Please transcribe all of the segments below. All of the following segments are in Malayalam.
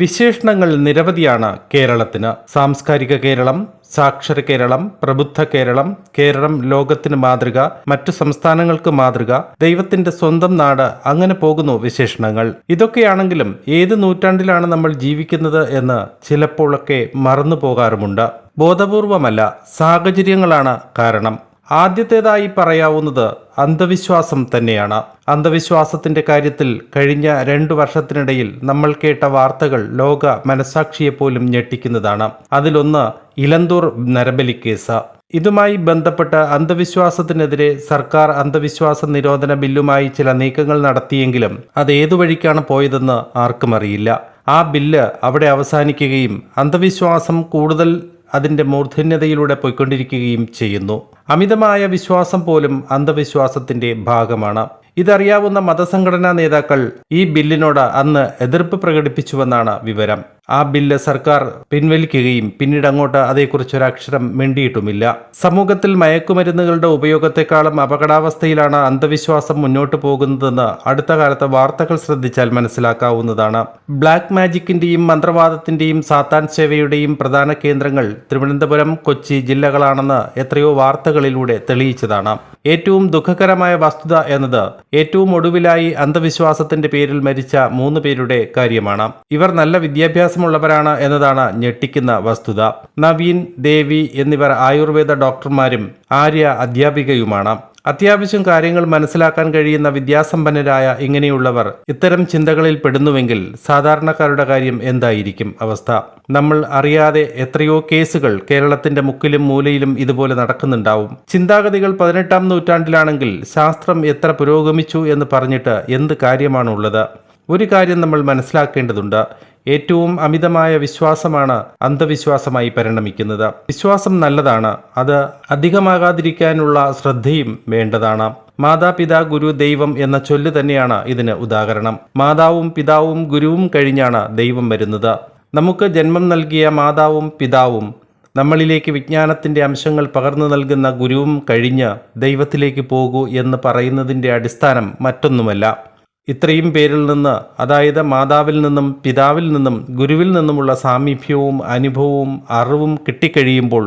വിശേഷണങ്ങൾ നിരവധിയാണ് കേരളത്തിന്. സാംസ്കാരിക കേരളം സാക്ഷര കേരളം പ്രബുദ്ധ കേരളം കേരളം ലോകത്തിന് മാതൃക മറ്റു സംസ്ഥാനങ്ങൾക്ക് മാതൃക ദൈവത്തിന്റെ സ്വന്തം നാട് അങ്ങനെ പോകുന്നു വിശേഷണങ്ങൾ. ഇതൊക്കെയാണെങ്കിലും ഏത് നൂറ്റാണ്ടിലാണ് നമ്മൾ ജീവിക്കുന്നത് എന്ന് ചിലപ്പോഴൊക്കെ മറന്നു പോകാറുമുണ്ട്. ബോധപൂർവമല്ല സാഹചര്യങ്ങളാണ് കാരണം. ആദ്യത്തേതായി പറയാവുന്നത് അന്ധവിശ്വാസം തന്നെയാണ്. അന്ധവിശ്വാസത്തിന്റെ കാര്യത്തിൽ കഴിഞ്ഞ രണ്ടു വർഷത്തിനിടയിൽ നമ്മൾ കേട്ട വാർത്തകൾ ലോക മനസാക്ഷിയെ പോലും ഞെട്ടിക്കുന്നതാണ്. അതിലൊന്ന് ഇലന്തൂർ നരബലി കേസ്. ഇതുമായി ബന്ധപ്പെട്ട് അന്ധവിശ്വാസത്തിനെതിരെ സർക്കാർ അന്ധവിശ്വാസ നിരോധന ബില്ലുമായി ചില നീക്കങ്ങൾ നടത്തിയെങ്കിലും അത് ഏതു വഴിക്കാണ് പോയതെന്ന് ആർക്കും അറിയില്ല. ആ ബില്ല് അവിടെ അവസാനിക്കുകയും അന്ധവിശ്വാസം കൂടുതൽ അതിന്റെ മൂർധന്യതയിലൂടെ പോയിക്കൊണ്ടിരിക്കുകയും ചെയ്യുന്നു. അമിതമായ വിശ്വാസം പോലും അന്ധവിശ്വാസത്തിന്റെ ഭാഗമാണ്. ഇതറിയാവുന്ന മതസംഘടനാ നേതാക്കൾ ഈ ബില്ലിനോട് അന്ന് എതിർപ്പ് പ്രകടിപ്പിച്ചുവെന്നാണ് വിവരം. ആ ബില്ല് സർക്കാർ പിൻവലിക്കുകയും പിന്നീട് അങ്ങോട്ട് അതേക്കുറിച്ച് ഒരു അക്ഷരം മിണ്ടിയിട്ടുമില്ല. സമൂഹത്തിൽ മയക്കുമരുന്നുകളുടെ ഉപയോഗത്തെക്കാളും അപകടാവസ്ഥയിലാണ് അന്ധവിശ്വാസം മുന്നോട്ട് പോകുന്നതെന്ന് അടുത്ത കാലത്ത് വാർത്തകൾ ശ്രദ്ധിച്ചാൽ മനസ്സിലാക്കാവുന്നതാണ്. ബ്ലാക്ക് മാജിക്കിന്റെയും മന്ത്രവാദത്തിന്റെയും സാത്താൻ സേവയുടെയും പ്രധാന കേന്ദ്രങ്ങൾ തിരുവനന്തപുരം കൊച്ചി ജില്ലകളാണെന്ന് എത്രയോ വാർത്തകളിലൂടെ തെളിയിച്ചതാണ്. ഏറ്റവും ദുഃഖകരമായ വസ്തുത എന്നത് ഏറ്റവും ഒടുവിലായി അന്ധവിശ്വാസത്തിന്റെ പേരിൽ മരിച്ച മൂന്ന് പേരുടെ കാര്യമാണ്. ഇവർ നല്ല വിദ്യാഭ്യാസമുള്ളവരാണ് എന്നതാണ് ഞെട്ടിക്കുന്ന വസ്തുത. നവീൻ ദേവി എന്നിവർ ആയുർവേദ ഡോക്ടർമാരും ആര്യ അധ്യാപികയുമാണ്. അത്യാവശ്യം കാര്യങ്ങൾ മനസ്സിലാക്കാൻ കഴിയുന്ന വിദ്യാസമ്പന്നരായ ഇങ്ങനെയുള്ളവർ ഇത്തരം ചിന്തകളിൽ പെടുന്നുവെങ്കിൽ സാധാരണക്കാരുടെ കാര്യം എന്തായിരിക്കും അവസ്ഥ? നമ്മൾ അറിയാതെ എത്രയോ കേസുകൾ കേരളത്തിന്റെ മുക്കിലും മൂലയിലും ഇതുപോലെ നടക്കുന്നുണ്ടാവും. ചിന്താഗതികൾ പതിനെട്ടാം നൂറ്റാണ്ടിലാണെങ്കിൽ ശാസ്ത്രം എത്ര പുരോഗമിച്ചു എന്ന് പറഞ്ഞിട്ട് എന്ത് കാര്യമാണുള്ളത്? ഒരു കാര്യം നമ്മൾ മനസ്സിലാക്കേണ്ടതുണ്ട്. ഏറ്റവും അമിതമായ വിശ്വാസമാണ് അന്ധവിശ്വാസമായി പരിണമിക്കുന്നത്. വിശ്വാസം നല്ലതാണ്. അത് അധികമാകാതിരിക്കാനുള്ള ശ്രദ്ധയും വേണ്ടതാണ്. മാതാപിതാ ഗുരു ദൈവം എന്ന ചൊല്ല് തന്നെയാണ് ഇതിന് ഉദാഹരണം. മാതാവും പിതാവും ഗുരുവും കഴിഞ്ഞാണ് ദൈവം വരുന്നത്. നമുക്ക് ജന്മം നൽകിയ മാതാവും പിതാവും നമ്മളിലേക്ക് വിജ്ഞാനത്തിന്റെ അംശങ്ങൾ പകർന്നു നൽകുന്ന ഗുരുവും കഴിഞ്ഞ് ദൈവത്തിലേക്ക് പോകൂ എന്ന് പറയുന്നതിന്റെ അടിസ്ഥാനം മറ്റൊന്നുമല്ല. ഇത്രയും പേരിൽ നിന്ന് അതായത് മാതാവിൽ നിന്നും പിതാവിൽ നിന്നും ഗുരുവിൽ നിന്നുമുള്ള സാമീപ്യവും അനുഭവവും അറിവും കിട്ടിക്കഴിയുമ്പോൾ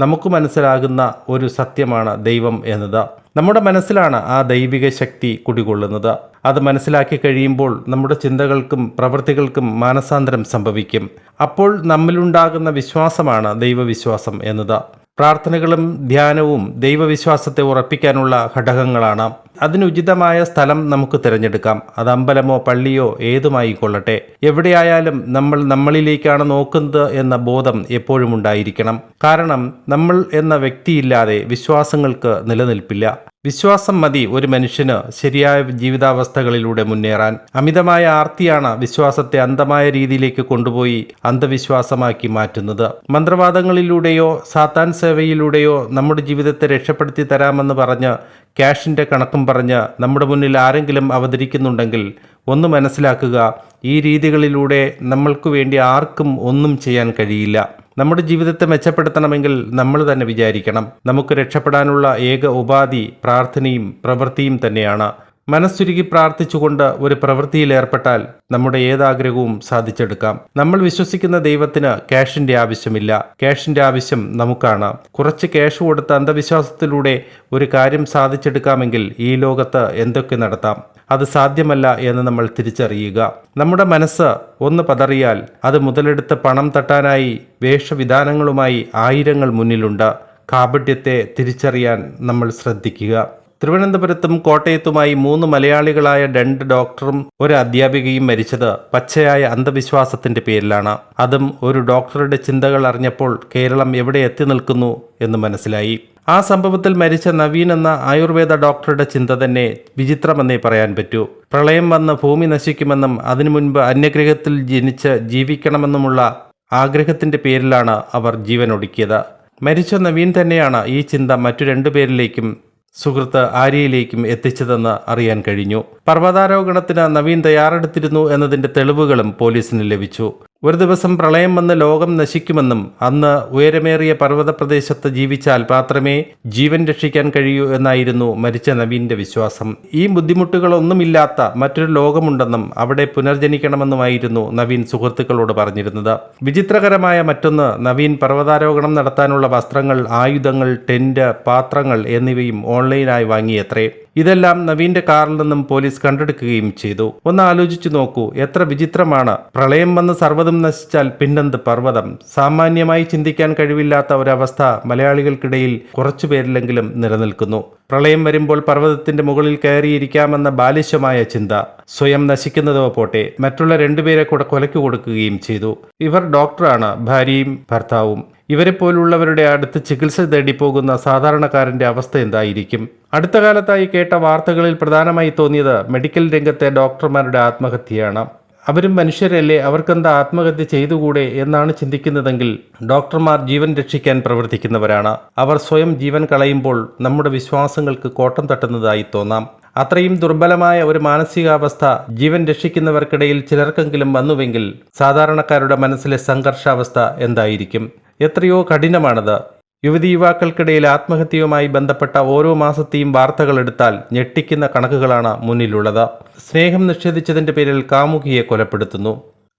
നമുക്ക് മനസ്സിലാകുന്ന ഒരു സത്യമാണ് ദൈവം എന്നത്. നമ്മുടെ മനസ്സിലാണ് ആ ദൈവിക ശക്തി കുടികൊള്ളുന്നത്. അത് മനസ്സിലാക്കി കഴിയുമ്പോൾ നമ്മുടെ ചിന്തകൾക്കും പ്രവൃത്തികൾക്കും മാനസാന്തരം സംഭവിക്കും. അപ്പോൾ നമ്മിലുണ്ടാകുന്ന വിശ്വാസമാണ് ദൈവവിശ്വാസം എന്നത്. പ്രാർത്ഥനകളും ധ്യാനവും ദൈവവിശ്വാസത്തെ ഉറപ്പിക്കാനുള്ള ഘടകങ്ങളാണ്. അതിനുചിതമായ സ്ഥലം നമുക്ക് തിരഞ്ഞെടുക്കാം. അത് അമ്പലമോ പള്ളിയോ ഏതുമായി കൊള്ളട്ടെ. എവിടെയായാലും നമ്മൾ നമ്മളിലേക്കാണ് നോക്കുന്നത് എന്ന ബോധം എപ്പോഴും ഉണ്ടായിരിക്കണം. കാരണം നമ്മൾ എന്ന വ്യക്തിയില്ലാതെ വിശ്വാസങ്ങൾക്ക് നിലനിൽപ്പില്ല. വിശ്വാസം മതി ഒരു മനുഷ്യന് ശരിയായ ജീവിതാവസ്ഥകളിലൂടെ മുന്നേറാൻ. അമിതമായ ആർത്തിയാണ് വിശ്വാസത്തെ അന്ധമായ രീതിയിലേക്ക് കൊണ്ടുപോയി അന്ധവിശ്വാസമാക്കി മാറ്റുന്നത്. മന്ത്രവാദങ്ങളിലൂടെയോ സാത്താൻ സേവയിലൂടെയോ നമ്മുടെ ജീവിതത്തെ രക്ഷപ്പെടുത്തി തരാമെന്ന് പറഞ്ഞ് ക്യാഷിന്റെ കണക്കും പറഞ്ഞ് നമ്മുടെ മുന്നിൽ ആരെങ്കിലും അവതരിക്കുന്നുണ്ടെങ്കിൽ ഒന്ന് മനസ്സിലാക്കുക ഈ രീതികളിലൂടെ നമ്മൾക്ക് വേണ്ടി ആർക്കും ഒന്നും ചെയ്യാൻ കഴിയില്ല. നമ്മുടെ ജീവിതത്തെ മെച്ചപ്പെടുത്തണമെങ്കിൽ നമ്മൾ തന്നെ വിചാരിക്കണം. നമുക്ക് രക്ഷപ്പെടാനുള്ള ഏക ഉപാധി പ്രാർത്ഥനയും പ്രവൃത്തിയും തന്നെയാണ്. മനസ്സുരുകി പ്രാർത്ഥിച്ചുകൊണ്ട് ഒരു പ്രവൃത്തിയിൽ ഏർപ്പെട്ടാൽ നമ്മുടെ ഏതാഗ്രഹവും സാധിച്ചെടുക്കാം. നമ്മൾ വിശ്വസിക്കുന്ന ദൈവത്തിന് ക്യാഷിന്റെ ആവശ്യമില്ല. ക്യാഷിന്റെ ആവശ്യം നമുക്കാണ്. കുറച്ച് ക്യാഷ് കൊടുത്ത അന്ധവിശ്വാസത്തിലൂടെ ഒരു കാര്യം സാധിച്ചെടുക്കാമെങ്കിൽ ഈ ലോകത്ത് എന്തൊക്കെ നടത്താം? അത് സാധ്യമല്ല എന്ന് നമ്മൾ തിരിച്ചറിയുക. നമ്മുടെ മനസ്സ് ഒന്ന് പതറിയാൽ അത് മുതലെടുത്ത് പണം തട്ടാനായി വേഷവിധാനങ്ങളുമായി ആയിരങ്ങൾ മുന്നിലുണ്ട്. കാപട്യത്തെ തിരിച്ചറിയാൻ നമ്മൾ ശ്രദ്ധിക്കുക. തിരുവനന്തപുരത്തും കോട്ടയത്തുമായി മൂന്ന് മലയാളികളായ രണ്ട് ഡോക്ടറും ഒരു അധ്യാപികയും മരിച്ചത് പച്ചയായ അന്ധവിശ്വാസത്തിന്റെ പേരിലാണ്. അതും ഒരു ഡോക്ടറുടെ ചിന്തകൾ അറിഞ്ഞപ്പോൾ കേരളം എവിടെ എത്തി നിൽക്കുന്നു എന്ന് മനസ്സിലായി. ആ സംഭവത്തിൽ മരിച്ച നവീൻ എന്ന ആയുർവേദ ഡോക്ടറുടെ ചിന്ത തന്നെ വിചിത്രമെന്നേ പറയാൻ പറ്റൂ. പ്രളയം വന്ന് ഭൂമി നശിക്കുമെന്നും അതിനു മുൻപ് അന്യഗ്രഹത്തിൽ ജനിച്ച് ജീവിക്കണമെന്നുമുള്ള ആഗ്രഹത്തിന്റെ പേരിലാണ് അവർ ജീവനൊടുക്കിയത്. മരിച്ച നവീൻ തന്നെയാണ് ഈ ചിന്ത മറ്റു രണ്ടുപേരിലേക്കും സുഹൃത്ത് ആര്യയിലേക്കും എത്തിച്ചതെന്ന് അറിയാൻ കഴിഞ്ഞു. പർവതാരോഹണത്തിന് നവീൻ തയ്യാറെടുത്തിരുന്നു എന്നതിന്റെ തെളിവുകളും പോലീസിന് ലഭിച്ചു. ഒരു ദിവസം പ്രളയം വന്ന് ലോകം നശിക്കുമെന്നും അന്ന് ഉയരമേറിയ പർവത പ്രദേശത്ത് ജീവിച്ചാൽ മാത്രമേ ജീവൻ രക്ഷിക്കാൻ കഴിയൂ എന്നായിരുന്നു മരിച്ച നവീന്റെ വിശ്വാസം. ഈ ബുദ്ധിമുട്ടുകളൊന്നുമില്ലാത്ത മറ്റൊരു ലോകമുണ്ടെന്നും അവിടെ പുനർജനിക്കണമെന്നുമായിരുന്നു നവീൻ സുഹൃത്തുക്കളോട് പറഞ്ഞിരുന്നത്. വിചിത്രകരമായ മറ്റൊന്ന് നവീൻ പർവതാരോഹണം നടത്താനുള്ള വസ്ത്രങ്ങൾ ആയുധങ്ങൾ ടെന്റ് പാത്രങ്ങൾ എന്നിവയും ഓൺലൈനായി വാങ്ങിയത്രേ. ഇതെല്ലാം നവീന്റെ കാറിൽ നിന്നും പോലീസ് കണ്ടെടുക്കുകയും ചെയ്തു. ഒന്ന് ആലോചിച്ചു നോക്കൂ എത്ര വിചിത്രമാണ്. പ്രളയം വന്ന് സർവതും നശിച്ചാൽ പിന്നെന്ത് പർവതം? സാമാന്യമായി ചിന്തിക്കാൻ കഴിവില്ലാത്ത ഒരവസ്ഥ മലയാളികൾക്കിടയിൽ കുറച്ചു പേരിലെങ്കിലും നിലനിൽക്കുന്നു. പ്രളയം വരുമ്പോൾ പർവതത്തിന്റെ മുകളിൽ കയറിയിരിക്കാമെന്ന ബാലിശമായ ചിന്ത. സ്വയം നശിക്കുന്നതോ പോട്ടെ മറ്റുള്ള രണ്ടുപേരെ കൂടെ കൊലയ്ക്ക് കൊടുക്കുകയും ചെയ്തു. ഇവർ ഡോക്ടറാണ് ഭാര്യയും ഭർത്താവും. ഇവരെ പോലുള്ളവരുടെ അടുത്ത് ചികിത്സ തേടി പോകുന്ന സാധാരണക്കാരന്റെ അവസ്ഥ എന്തായിരിക്കും? അടുത്ത കാലത്തായി കേട്ട വാർത്തകളിൽ പ്രധാനമായി തോന്നിയത് മെഡിക്കൽ രംഗത്തെ ഡോക്ടർമാരുടെ ആത്മഹത്യയാണ്. അവരും മനുഷ്യരല്ലേ അവർക്കെന്താ ആത്മഹത്യ ചെയ്തുകൂടെ എന്നാണ് ചിന്തിക്കുന്നതെങ്കിൽ ഡോക്ടർമാർ ജീവൻ രക്ഷിക്കാൻ പ്രവർത്തിക്കുന്നവരാണ്. അവർ സ്വയം ജീവൻ കളയുമ്പോൾ നമ്മുടെ വിശ്വാസങ്ങൾക്ക് കോട്ടം തട്ടുന്നതായി തോന്നാം. അത്രയും ദുർബലമായ ഒരു മാനസികാവസ്ഥ ജീവൻ രക്ഷിക്കുന്നവർക്കിടയിൽ ചിലർക്കെങ്കിലും വന്നുവെങ്കിൽ സാധാരണക്കാരുടെ മനസ്സിലെ സംഘർഷാവസ്ഥ എന്തായിരിക്കും? എത്രയോ കഠിനമാണത്. യുവതി യുവാക്കൾക്കിടയിൽ ആത്മഹത്യയുമായി ബന്ധപ്പെട്ട ഓരോ മാസത്തെയും വാർത്തകളെടുത്താൽ ഞെട്ടിക്കുന്ന കണക്കുകളാണ് മുന്നിലുള്ളത്. സ്നേഹം നിഷേധിച്ചതിന്റെ പേരിൽ കാമുകിയെ കൊലപ്പെടുത്തുന്നു.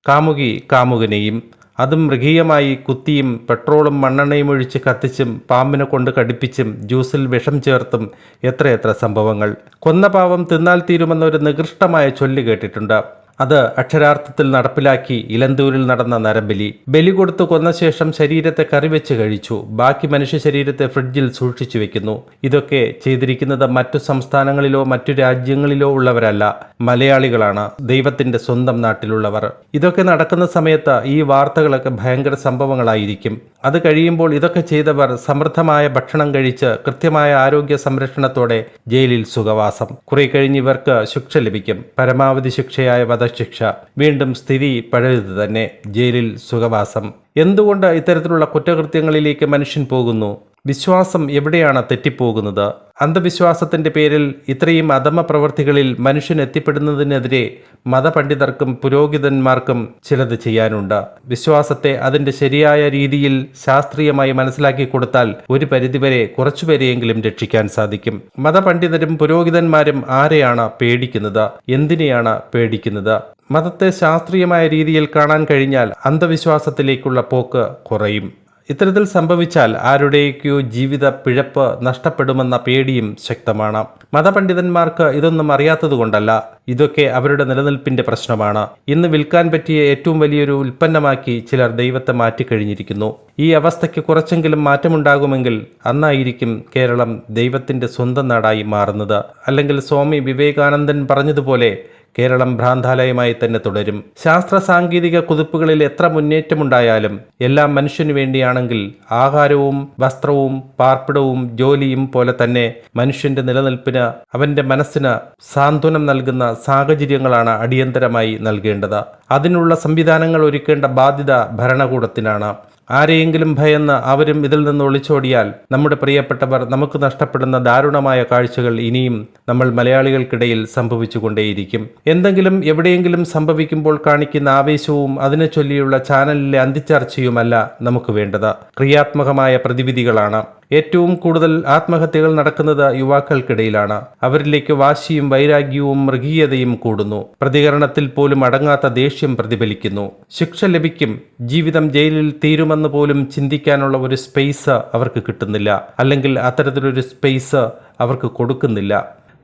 കാമുകി കാമുകനെയും അതും മൃഗീയമായി കുത്തിയും പെട്രോളും മണ്ണെണ്ണയും ഒഴിച്ച് കത്തിച്ചും പാമ്പിനെ കൊണ്ട് കടിപ്പിച്ചും ജ്യൂസിൽ വിഷം ചേർത്തും എത്രയെത്ര സംഭവങ്ങൾ. കൊന്ന പാവം തിന്നാൽ തീരുമെന്ന ഒരു നികൃഷ്ടമായ ചൊല്ല് കേട്ടിട്ടുണ്ട്. അത് അക്ഷരാർത്ഥത്തിൽ നടപ്പിലാക്കി ഇലന്തൂരിൽ നടന്ന നരബലി. ബലി കൊടുത്തു കൊന്ന ശേഷം ശരീരത്തെ കറിവെച്ച് കഴിച്ചു. ബാക്കി മനുഷ്യ ശരീരത്തെ ഫ്രിഡ്ജിൽ സൂക്ഷിച്ചു വെക്കുന്നു. ഇതൊക്കെ ചെയ്തിരിക്കുന്നത് മറ്റു സംസ്ഥാനങ്ങളിലോ മറ്റു രാജ്യങ്ങളിലോ ഉള്ളവരല്ല മലയാളികളാണ്. ദൈവത്തിന്റെ സ്വന്തം നാട്ടിലുള്ളവർ. ഇതൊക്കെ നടക്കുന്ന സമയത്ത് ഈ വാർത്തകളൊക്കെ ഭയങ്കര സംഭവങ്ങളായിരിക്കും. അത് കഴിയുമ്പോൾ ഇതൊക്കെ ചെയ്തവർ സമൃദ്ധമായ ഭക്ഷണം കഴിച്ച് കൃത്യമായ ആരോഗ്യ സംരക്ഷണത്തോടെ ജയിലിൽ സുഖവാസം. കുറെ കഴിഞ്ഞ് ഇവർക്ക് ശിക്ഷ ലഭിക്കും. പരമാവധി ശിക്ഷയായ വധശിക്ഷ. വീണ്ടും സ്ഥിതി പഴയത് തന്നെ ജയിലിൽ സുഖവാസം. എന്തുകൊണ്ട് ഇത്തരത്തിലുള്ള കുറ്റകൃത്യങ്ങളിലേക്ക് മനുഷ്യൻ പോകുന്നു? വിശ്വാസം എവിടെയാണ് തെറ്റിപ്പോകുന്നത്? അന്ധവിശ്വാസത്തിന്റെ പേരിൽ ഇത്രയും അധമ പ്രവൃത്തികളിൽ മനുഷ്യൻ എത്തിപ്പെടുന്നതിനെതിരെ മതപണ്ഡിതർക്കും പുരോഹിതന്മാർക്കും ചിലത് ചെയ്യാനുണ്ട്. വിശ്വാസത്തെ അതിന്റെ ശരിയായ രീതിയിൽ ശാസ്ത്രീയമായി മനസ്സിലാക്കി കൊടുത്താൽ ഒരു പരിധിവരെ കുറച്ചുപേരെയെങ്കിലും രക്ഷിക്കാൻ സാധിക്കും. മതപണ്ഡിതരും പുരോഹിതന്മാരും ആരെയാണ് പേടിക്കുന്നത്? എന്തിനെയാണ് പേടിക്കുന്നത്? മതത്തെ ശാസ്ത്രീയമായ രീതിയിൽ കാണാൻ കഴിഞ്ഞാൽ അന്ധവിശ്വാസത്തിലേക്കുള്ള പോക്ക് കുറയും. ഇത്തരത്തിൽ സംഭവിച്ചാൽ ആരുടെയൊക്കെയോ ജീവിത പിഴപ്പ് നഷ്ടപ്പെടുമെന്ന പേടിയും ശക്തമാണ്. മതപണ്ഡിതന്മാർക്ക് ഇതൊന്നും അറിയാത്തതുകൊണ്ടല്ല ഇതൊക്കെ അവരുടെ നിലനിൽപ്പിന്റെ പ്രശ്നമാണ്. ഇന്ന് വിൽക്കാൻ പറ്റിയ ഏറ്റവും വലിയൊരു ഉൽപ്പന്നമാക്കി ചിലർ ദൈവത്തെ മാറ്റിക്കഴിഞ്ഞിരിക്കുന്നു. ഈ അവസ്ഥയ്ക്ക് കുറച്ചെങ്കിലും മാറ്റമുണ്ടാകുമെങ്കിൽ അന്നായിരിക്കും കേരളം ദൈവത്തിന്റെ സ്വന്തം നാടായി മാറുന്നത്. അല്ലെങ്കിൽ സ്വാമി വിവേകാനന്ദൻ പറഞ്ഞതുപോലെ കേരളം ഭ്രാന്താലയമായി തന്നെ തുടരും. ശാസ്ത്ര സാങ്കേതിക കുതിപ്പുകളിൽ എത്ര മുന്നേറ്റമുണ്ടായാലും എല്ലാം മനുഷ്യനു വേണ്ടിയാണെങ്കിൽ ആഹാരവും വസ്ത്രവും പാർപ്പിടവും ജോലിയും പോലെ തന്നെ മനുഷ്യന്റെ നിലനിൽപ്പിന് അവന്റെ മനസ്സിന് സാന്ത്വനം നൽകുന്ന സാഹചര്യങ്ങളാണ് അടിയന്തരമായി നൽകേണ്ടത്. അതിനുള്ള സംവിധാനങ്ങൾ ഒരുക്കേണ്ട ബാധ്യത ഭരണകൂടത്തിനാണ്. ആരെയെങ്കിലും ഭയന്ന് അവരും ഇതിൽ നിന്ന് ഒളിച്ചോടിയാൽ നമ്മുടെ പ്രിയപ്പെട്ടവർ നമുക്ക് നഷ്ടപ്പെടുന്ന ദാരുണമായ കാഴ്ചകൾ ഇനിയും നമ്മൾ മലയാളികൾക്കിടയിൽ സംഭവിച്ചുകൊണ്ടേയിരിക്കും. എന്തെങ്കിലും എവിടെയെങ്കിലും സംഭവിക്കുമ്പോൾ കാണിക്കുന്ന ആവേശവും അതിനെ ചൊല്ലിയുള്ള ചാനലിലെ അന്തിച്ചർച്ചയുമല്ല നമുക്ക് വേണ്ടത്. ക്രിയാത്മകമായ പ്രതിവിധികളാണ്. ഏറ്റവും കൂടുതൽ ആത്മഹത്യകൾ നടക്കുന്നത് യുവാക്കൾക്കിടയിലാണ്. അവരിലേക്ക് വാശിയും വൈരാഗ്യവും മൃഗീയതയും കൂടുന്നു. പ്രതികരണത്തിൽ പോലും അടങ്ങാത്ത ദേഷ്യം പ്രതിഫലിക്കുന്നു. ശിക്ഷ ലഭിക്കും. ജീവിതം ജയിലിൽ തീരുമെന്ന് പോലും ചിന്തിക്കാനുള്ള ഒരു സ്പേസ് അവർക്ക് കിട്ടുന്നില്ല. അല്ലെങ്കിൽ അത്തരത്തിലൊരു സ്പേസ് അവർക്ക് കൊടുക്കുന്നില്ല.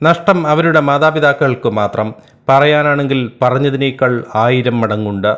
നഷ്ടം അവരുടെ മാതാപിതാക്കൾക്ക് മാത്രം. പറയാനാണെങ്കിൽ പറഞ്ഞതിനേക്കാൾ ആയിരം മടങ്ങുണ്ട്.